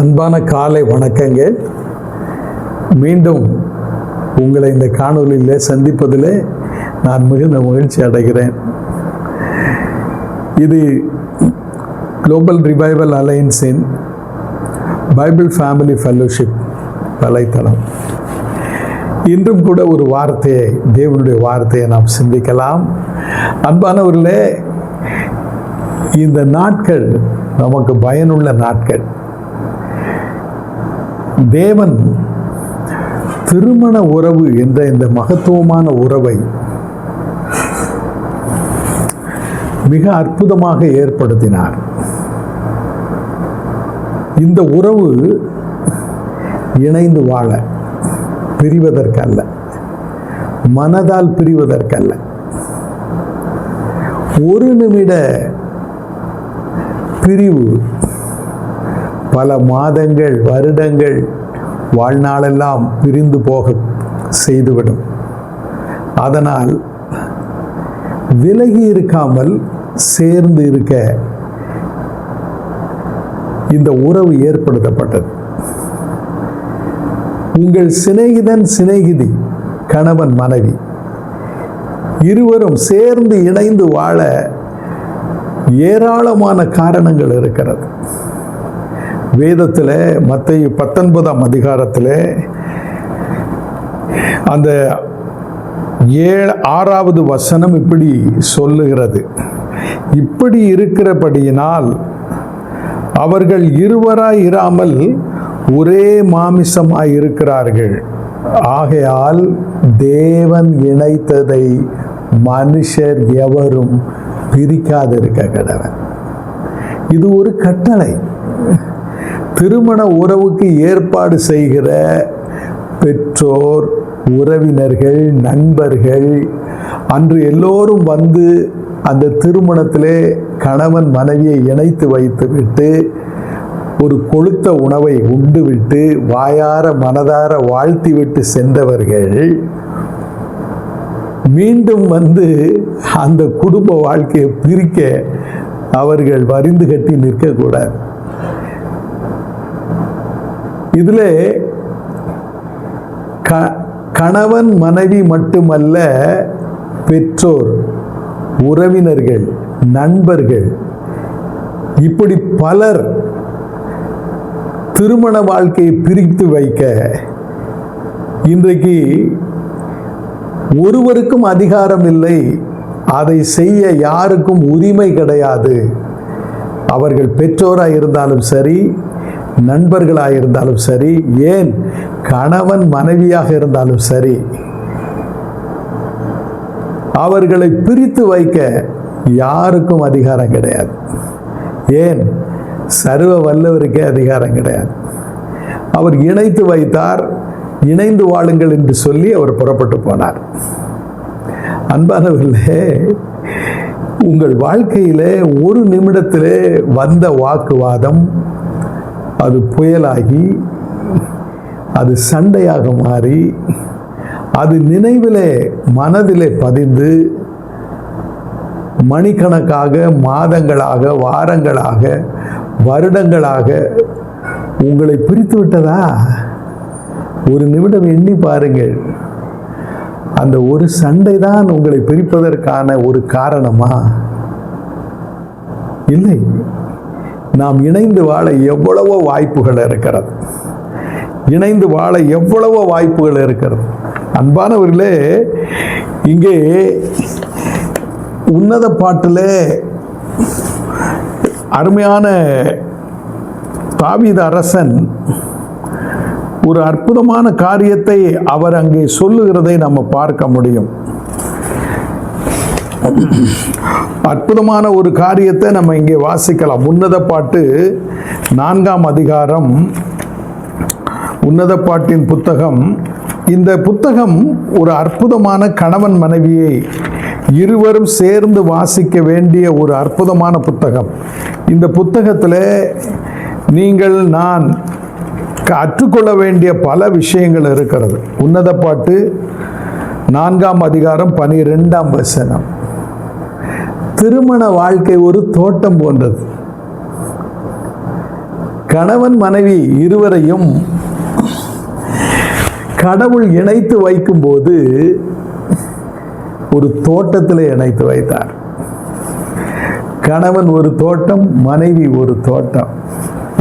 அன்பான காலை வணக்கங்கள். மீண்டும் உங்களை இந்த காணொலியில் சந்திப்பதில் நான் மிகுந்த மகிழ்ச்சி அடைகிறேன். இது குளோபல் ரிவைவல் அலையன்ஸின் பைபிள் ஃபேமிலி ஃபெல்லோஷிப் வலைத்தளம். இன்றும் கூட ஒரு வார்த்தையை தேவனுடைய வார்த்தையை நாம் சிந்திக்கலாம். அன்பானவர்களே இந்த நாட்கள் நமக்கு பயனுள்ள நாட்கள். தேவன் திருமண உறவு என்ற இந்த மகத்துவமான உறவை மிக அற்புதமாக ஏற்படுத்தினார். இந்த உறவு இணைந்து வாழ பிரிவதற்கல்ல. மனதால் பிரிவதற்கல்ல. ஒரு நிமிட பிரிவு. பல மாதங்கள் வருடங்கள் வாழ்நாளெல்லாம் பிரிந்து போக செய்துவிடும். அதனால் விலகி இருக்காமல் சேர்ந்து இருக்க இந்த உறவு ஏற்படுத்தப்பட்டது. உங்கள் சிநேகிதன் சிநேகிதி கணவன் மனைவி. இருவரும் சேர்ந்து இணைந்து வாழ ஏராளமான காரணங்கள் இருக்கிறது. வேதத்தில் மத்திய பத்தொன்பதாம் அதிகாரத்தில் அந்த ஏழு ஆறாவது வசனம் இப்படி சொல்லுகிறது. இப்படி இருக்கிறபடியினால் அவர்கள் இருவராய் இராமல் ஒரே மாமிசமாய் இருக்கிறார்கள். ஆகையால் தேவன் இணைத்ததை மனுஷர் எவரும் பிரிக்காதிருக்க கடவன். இது ஒரு கட்டளை. திருமண உறவுக்கு ஏற்பாடு செய்கிற பெற்றோர் உறவினர்கள் நண்பர்கள் அன்று எல்லோரும் வந்து அந்த திருமணத்திலே கணவன் மனைவியை இணைத்து வைத்துவிட்டு ஒரு கொளுத்த உணவை உண்டு விட்டு வாயார மனதார வாழ்த்திவிட்டு சென்றவர்கள் மீண்டும் வந்து அந்த குடும்ப வாழ்க்கையை பிரிக்க அவர்கள் வரிந்து கட்டி நிற்கக்கூடாது. இதில் க கணவன் மனைவி மட்டுமல்ல பெற்றோர் உறவினர்கள் நண்பர்கள் இப்படி பலர் திருமண வாழ்க்கையை பிரித்து வைக்க. இன்றைக்கு ஒருவருக்கும் அதிகாரம் இல்லை. அதை செய்ய யாருக்கும் உரிமை கிடையாது. அவர்கள் பெற்றோராக இருந்தாலும் சரி நண்பர்களாக இருந்தாலும் சரி ஏன் கணவன் மனைவியாக இருந்தாலும் சரி அவர்களை பிரித்து வைக்க யாருக்கும் அதிகாரம் கிடையாது. ஏன்? சர்வ வல்லவருக்கே அதிகாரம் கிடையாது. அவர் இணைத்து வைத்தார் இணைந்து வாழுங்கள் என்று சொல்லி அவர் புறப்பட்டு போனார். அன்பானவர்களே உங்கள் வாழ்க்கையில் ஒரு நிமிடத்திலே வந்த வாக்குவாதம் அது புயலாகி அது சண்டையாக மாறி அது நினைவிலே மனதிலே பதிந்து மணிக்கணக்காக மாதங்களாக வாரங்களாக வருடங்களாக உங்களை பிரித்து விட்டதா? ஒரு நிமிடம் எண்ணி பாருங்கள். அந்த ஒரு சண்டை தான் உங்களை பிரிப்பதற்கான ஒரு காரணமா? இல்லை. நாம் இணைந்து வாழ எவ்வளவோ வாய்ப்புகள் இருக்கிறது. இணைந்து வாழ எவ்வளவோ வாய்ப்புகள் இருக்கிறது. அன்பானவர்களே இங்கே உன்னத பாட்டில் அருமையான தாவித அரசன் ஒரு அற்புதமான காரியத்தை அவர் அங்கே சொல்லுகிறதை நம்ம பார்க்க முடியும். அற்புதமான ஒரு காரியத்தை நம்ம இங்கே வாசிக்கலாம். உன்னத பாட்டு நான்காம் அதிகாரம் உன்னத பாட்டின் புத்தகம். இந்த புத்தகம் ஒரு அற்புதமான கணவன் மனைவியை இருவரும் சேர்ந்து வாசிக்க வேண்டிய ஒரு அற்புதமான புத்தகம். இந்த புத்தகத்தில் நீங்கள் நான் கற்றுக்கொள்ள வேண்டிய பல விஷயங்கள் இருக்கிறது. உன்னத பாட்டு நான்காம் அதிகாரம் பனிரெண்டாம் வசனம். திருமண வாழ்க்கை ஒரு தோட்டம் போன்றது. கணவன் மனைவி இருவரையும் கடவுள் இணைத்து வைக்கும்போது ஒரு தோட்டத்தில் இணைத்து வைத்தார். கணவன் ஒரு தோட்டம் மனைவி ஒரு தோட்டம்.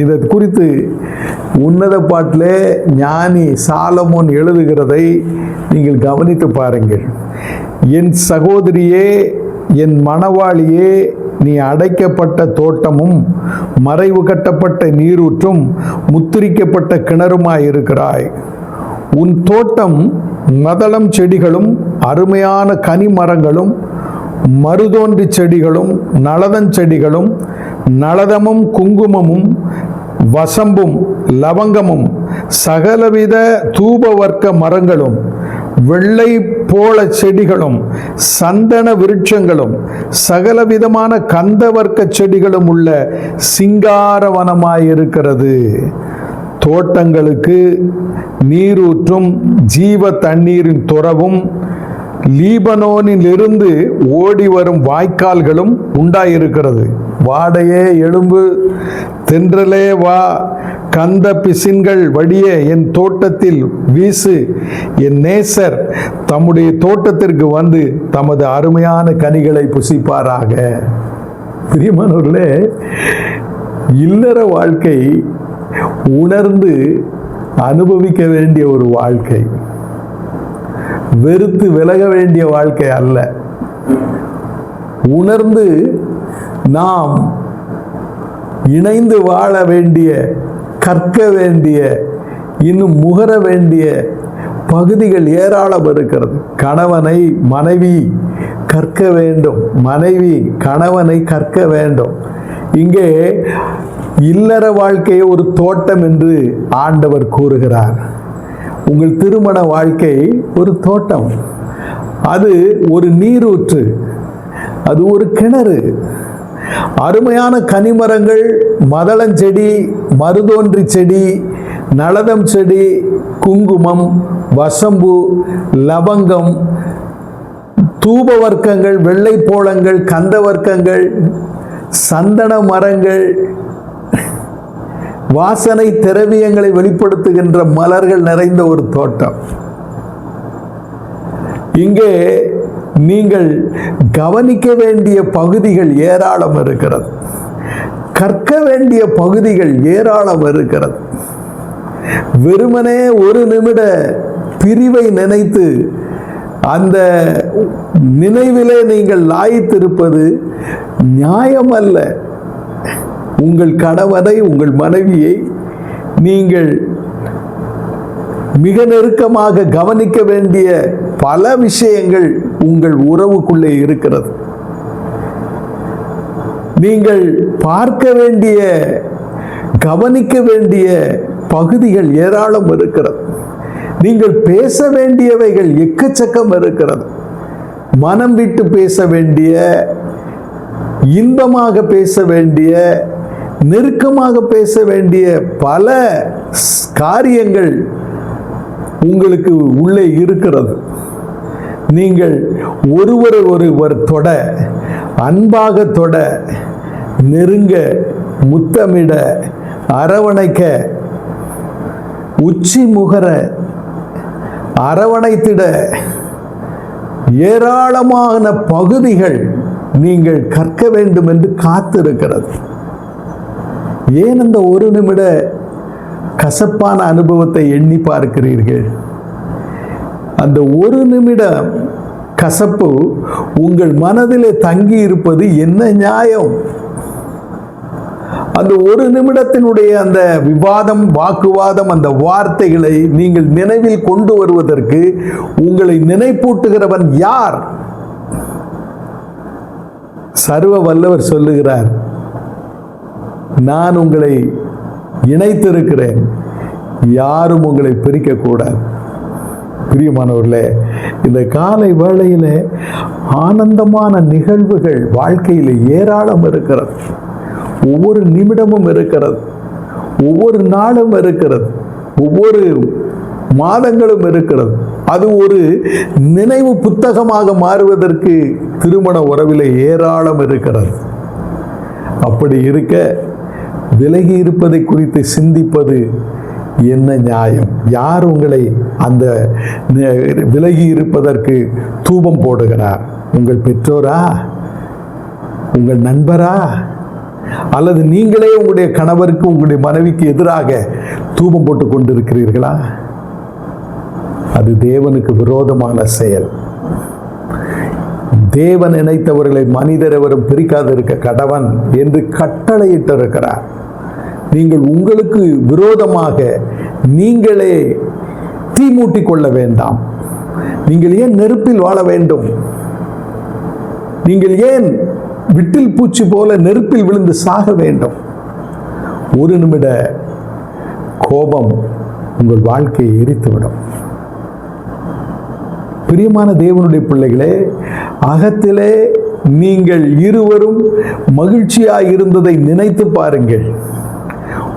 இதை குறித்து உன்னத பாட்டிலே ஞானி சாலமோன் எழுதுகிறதை நீங்கள் கவனித்து பாருங்கள். என் சகோதரியே என் மணவாளியே நீ அடைக்கப்பட்ட தோட்டமும் மறைவு கட்டப்பட்ட நீரூற்றும் முத்திரிக்கப்பட்ட கிணறுமாய் இருக்கிறாய். உன் தோட்டம் மதளம் செடிகளும் அருமையான கனிமரங்களும் மருதோன்றி செடிகளும் நளதஞ்செடிகளும் நளதமும் குங்குமமும் வசம்பும் லவங்கமும் சகலவித தூபவர்க்க மரங்களும் வெள்ளை போல செடிகளும் சந்தன விருட்சங்களும் சகலவிதமான கந்தவர்க்க செடிகளும் உள்ள சிங்காரவனமாயிருக்கிறது. தோட்டங்களுக்கு நீரூற்றும் ஜீவ தண்ணீரின் துறவும் லீபனோனிலிருந்து ஓடி வரும் வாய்க்கால்களும் உண்டாயிருக்கிறது. வாடையே எழும்பு தென்றலே வா கந்த பிசின்கள் வடிய என் தோட்டத்தில் வீசு. என் நேசர் தம்முடைய தோட்டத்திற்கு வந்து தமது அருமையான கனிகளை புசிப்பாராக. பிரியமானவர்களே இல்லற வாழ்க்கை உணர்ந்து அனுபவிக்க வேண்டிய ஒரு வாழ்க்கை. வெறுத்து விலக வேண்டிய வாழ்க்கை அல்ல. உணர்ந்து நாம் இணைந்து வாழ வேண்டிய கற்க வேண்டிய இன்னும் முகர வேண்டிய பகுதிகள் ஏராளம் இருக்கிறது. கணவனை மனைவி கற்க வேண்டும். மனைவி கணவனை கற்க வேண்டும். இங்கே இல்லற வாழ்க்கையை ஒரு தோட்டம் என்று ஆண்டவர் கூறுகிறார். உங்கள் திருமண வாழ்க்கை ஒரு தோட்டம். அது ஒரு நீரூற்று. அது ஒரு கிணறு. அருமையான கனிமரங்கள் மதளஞ்செடி மருதோன்றி செடி நளதம் செடி குங்குமம் வசம்பு லவங்கம் தூப வர்க்கங்கள் வெள்ளை போளங்கள் கந்த வர்க்கங்கள் சந்தன மரங்கள் வாசனை திரவியங்களை வெளிப்படுத்துகின்ற மலர்கள் நிறைந்த ஒரு தோட்டம். இங்கே நீங்கள் கவனிக்க வேண்டிய பகுதிகள் ஏராளம் இருக்கிறது. கற்க வேண்டிய பகுதிகள் ஏராளம் இருக்கிறது. வெறுமனே ஒரு நிமிட பிரிவை நினைத்து அந்த நினைவிலே நீங்கள் லாய்த்திருப்பது நியாயமல்ல. உங்கள் கணவனை உங்கள் மனைவியை நீங்கள் மிக நெருக்கமாக கவனிக்க வேண்டிய பல விஷயங்கள் உங்கள் உறவுக்குள்ளே இருக்கிறது. நீங்கள் பார்க்க வேண்டிய கவனிக்க வேண்டிய பகுதிகள் ஏராளம் இருக்கிறது. நீங்கள் பேச வேண்டியவைகள் எக்கச்சக்கம் இருக்கிறது. மனம் விட்டு பேச வேண்டிய இன்பமாக பேச வேண்டிய நெருக்கமாக பேச வேண்டிய பல காரியங்கள் உங்களுக்கு உள்ளே இருக்கிறது. நீங்கள் ஒருவரை ஒருவர் தொட அன்பாக தொட நெருங்க முத்தமிட அரவணைக்க உச்சி முகர அரவணைத்திட ஏராளமான பகுதிகள் நீங்கள் கற்க வேண்டும் என்று காத்திருக்கிறது. ஏன் அந்த ஒரு நிமிட கசப்பான அனுபவத்தை எண்ணி பார்க்கிறீர்கள்? அந்த ஒரு நிமிடம் கசப்பு உங்கள் மனதிலே தங்கி இருப்பது என்ன நியாயம்? அந்த ஒரு நிமிடத்தினுடைய அந்த விவாதம் வாக்குவாதம் அந்த வார்த்தைகளை நீங்கள் நினைவில் கொண்டு வருவதற்கு உங்களை நினைப்பூட்டுகிறவன் யார்? சர்வ வல்லவர் சொல்லுகிறார். நான் உங்களை இணைத்திருக்கிறேன். யாரும் உங்களை பிரிக்கக்கூடாது. பிரியமானவர்களே இந்த காலை வேளையில் ஆனந்தமான நிகழ்வுகள் வாழ்க்கையில் ஏராளம் இருக்கிறது. ஒவ்வொரு நிமிடமும் இருக்கிறது. ஒவ்வொரு நாளும் இருக்கிறது. ஒவ்வொரு மாதங்களும் இருக்கிறது. அது ஒரு நினைவு புத்தகமாக மாறுவதற்கு திருமண உறவில் ஏராளம் இருக்கிறது. அப்படி இருக்க விலகி இருப்பதை குறித்து சிந்திப்பது என்ன நியாயம்? யார் உங்களை அந்த விலகி இருப்பதற்கு தூபம் போடுகிறார்? உங்கள் பெற்றோரா? உங்கள் நண்பரா? அல்லது நீங்களே உங்களுடைய கணவருக்கு உங்களுடைய மனைவிக்கு எதிராக தூபம் போட்டு கொண்டிருக்கிறீர்களா? அது தேவனுக்கு விரோதமான செயல். தேவன் நினைத்தவர்களை மனிதர் எவரும் பிரிக்காதிருக்க கடவன் என்று கட்டளையிட்டிருக்கிறார். நீங்கள் உங்களுக்கு விரோதமாக நீங்களே தீ மூட்டி கொள்ள வேண்டாம். நீங்கள் ஏன் நெருப்பில் வாழ வேண்டும்? நீங்கள் ஏன் விட்டில் பூச்சி போல நெருப்பில் விழுந்து சாக வேண்டும்? ஒரு நிமிட கோபம் உங்கள் வாழ்க்கையை எரித்துவிடும். பிரியமான தேவனுடைய பிள்ளைகளே அகத்திலே நீங்கள் இருவரும் மகிழ்ச்சியாக இருந்ததை நினைத்து பாருங்கள்.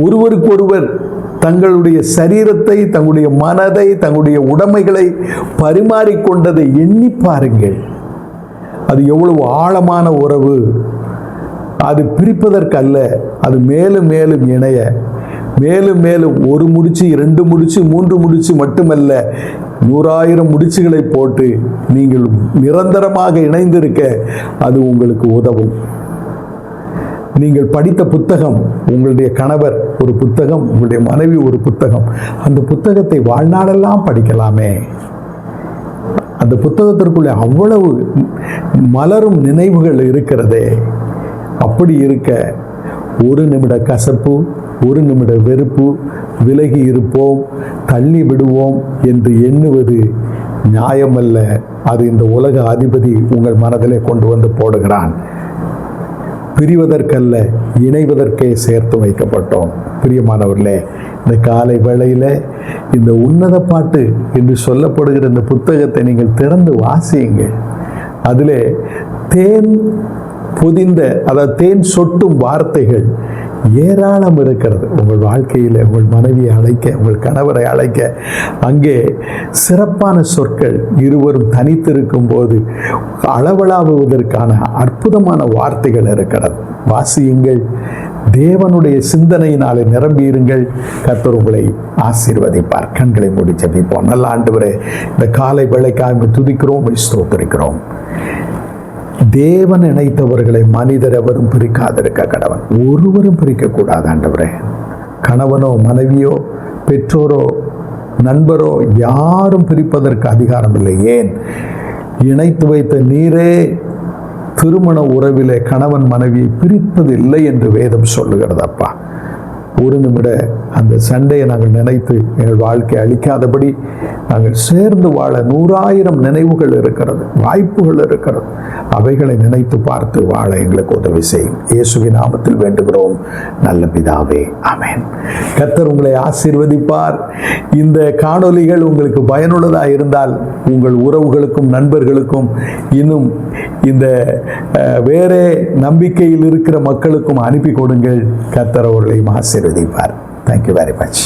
ஒருவருக்கொருவர் தங்களுடைய சரீரத்தை தங்களுடைய மனதை தங்களுடைய உடைமைகளை பரிமாறிக்கொண்டதை எண்ணி பாருங்கள். அது எவ்வளவு ஆழமான உறவு. அது பிரிப்பதற்கல்ல அது மேலும் மேலும் இணைய. மேலும் மேலும் ஒரு முடிச்சு இரண்டு முடிச்சு மூன்று முடிச்சு மட்டுமல்ல நூறாயிரம் முடிச்சுகளை போட்டு நீங்கள் நிரந்தரமாக இணைந்திருக்க அது உங்களுக்கு உதவும். நீங்கள் படித்த புத்தகம் உங்களுடைய கணவர் ஒரு புத்தகம் உங்களுடைய மனைவி ஒரு புத்தகம். அந்த புத்தகத்தை வாழ்நாளெல்லாம் படிக்கலாமே. அந்த புத்தகத்திற்குள்ளே அவ்வளவு மலரும் நினைவுகள் இருக்கிறதே. அப்படி இருக்க ஒரு நிமிட கசப்பு ஒரு நிமிட வெறுப்பு விலகி இருப்போம் தள்ளி விடுவோம் என்று எண்ணுவது நியாயமல்ல. அது இந்த உலக அதிபதி உங்கள் மனதிலே கொண்டு வந்து போடுகிறான். பிரிவதற்கல்ல இணைவதற்கே சேர்த்து வைக்கப்பட்டோம். பிரியமானவர்களே இந்த காலை வேளையில் இந்த உன்னத பாட்டு என்று சொல்லப்படுகிற இந்த புத்தகத்தை நீங்கள் திறந்து வாசியுங்க அதிலே தேன் பொதிந்த அதாவது தேன் சொட்டும் வார்த்தைகள் ஏராளம் இருக்கிறது. உங்கள் வாழ்க்கையில் உங்கள் மனைவியை அழைக்க உங்கள் கணவரை அழைக்க. அங்கே சிறப்பான சொற்கள் இருவரும் தனித்திருக்கும் போது அளவலாவுவதற்கான அற்புதமான வார்த்தைகள் இருக்கிறது. வாசியுங்கள். தேவனுடைய சிந்தனையினாலே நிரம்பியிருங்கள். கர்த்தர் உங்களை ஆசீர்வதிப்பார். கண்களை மூடி ஜெபிப்போம். நல்ல ஆண்டவரே இந்த காலை வேளைக்காக துதிக்கிறோம் உம்மை ஸ்தோத்திரிக்கிறோம். தேவன் இணைத்தவர்களை மனிதர் எவரும் பிரிக்காதிருக்க கடவன். ஒருவரும் பிரிக்கக்கூடாது ஆண்டவரே. கணவனோ மனைவியோ பெற்றோரோ நண்பரோ யாரும் பிரிப்பதற்கு அதிகாரம் இல்லை. ஏன்? இணைத்து வைத்த நீரே திருமண உறவிலே கணவன் மனைவியை பிரிப்பதில்லை என்று வேதம் சொல்லுகிறது அப்பா ஒரு நிமிட அந்த சண்டையை நாங்கள் நினைத்து எங்கள் வாழ்க்கை அழிக்காதபடி நாங்கள் சேர்ந்து வாழ நூறாயிரம் நினைவுகள் இருக்கிறது வாய்ப்புகள் இருக்கிறது. அவைகளை நினைத்து பார்த்து வாழ எங்களுக்கு உதவி செய்யும் இயேசுவின் நாமத்தில் வேண்டுகிறோம். நல்ல பிதாவே அமேன் கத்தர் உங்களை ஆசீர்வதிப்பார். இந்த காணொளிகள் உங்களுக்கு பயனுள்ளதாக இருந்தால் உங்கள் உறவுகளுக்கும் நண்பர்களுக்கும் இன்னும் இந்த வேறே நம்பிக்கையில் இருக்கிற மக்களுக்கும் அனுப்பி கொடுங்கள். கத்தர் அவர்களையும் ஆசீர்வதிப்பார். Thank you very much